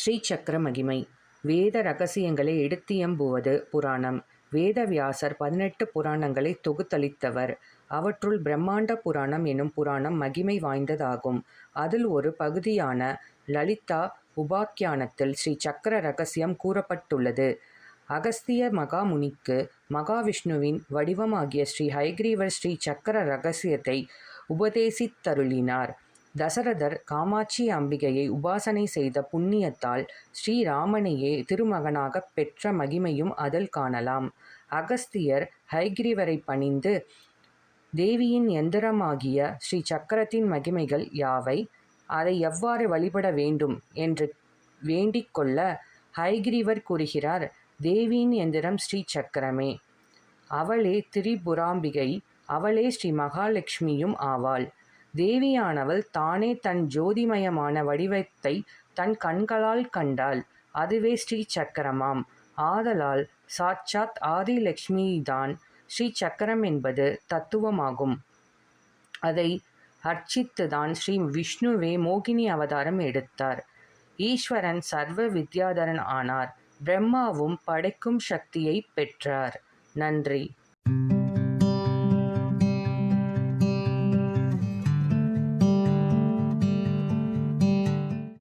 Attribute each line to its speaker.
Speaker 1: ஸ்ரீ சக்கர மகிமை. வேத ரகசியங்களை எடுத்தியம்புவது புராணம். வேதவியாசர் பதினெட்டு புராணங்களை தொகுத்தளித்தவர். அவற்றுள் பிரம்மாண்ட புராணம் எனும் புராணம் மகிமை வாய்ந்ததாகும். அதில் ஒரு பகுதியான லலிதா உபாக்கியானத்தில் ஸ்ரீ சக்கர ரகசியம் கூறப்பட்டுள்ளது. அகஸ்திய மகாமுனிக்கு மகாவிஷ்ணுவின் வடிவமாகிய ஸ்ரீ ஹைகிரீவர் ஸ்ரீ சக்கர ரகசியத்தை உபதேசித்தருளினார். தசரதர் காமாட்சி அம்பிகையை உபாசனை செய்த புண்ணியத்தால் ஸ்ரீராமனையே திருமகனாகப் பெற்ற மகிமையும் அதில் காணலாம். அகஸ்தியர் ஹைகிரிவரை பணிந்து தேவியின் எந்திரமாகிய ஸ்ரீ சக்கரத்தின் மகிமைகள் யாவை? அதை எவ்வாறு வழிபட வேண்டும் என்று வேண்டிக் கொள்ள கூறுகிறார் தேவியின் எந்திரம் ஸ்ரீ சக்கரமே அவளே திரிபுராம்பிகை அவளே ஸ்ரீ மகாலட்சுமியும் ஆவாள். தேவியானவள் தானே தன் ஜோதிமயமான வடிவத்தை தன் கண்களால் கண்டாள். அதுவே ஸ்ரீ சக்கரமாம் ஆதலால் சாட்சாத் ஆதிலட்சுமிதான் ஸ்ரீ சக்கரம் என்பது தத்துவமாகும். அதை அர்ச்சித்துதான் ஸ்ரீ விஷ்ணுவே மோகினி அவதாரம் எடுத்தார். ஈஸ்வரன் சர்வ வித்யாதரன் ஆனார். பிரம்மாவும் படைக்கும் சக்தியை பெற்றார். நன்றி.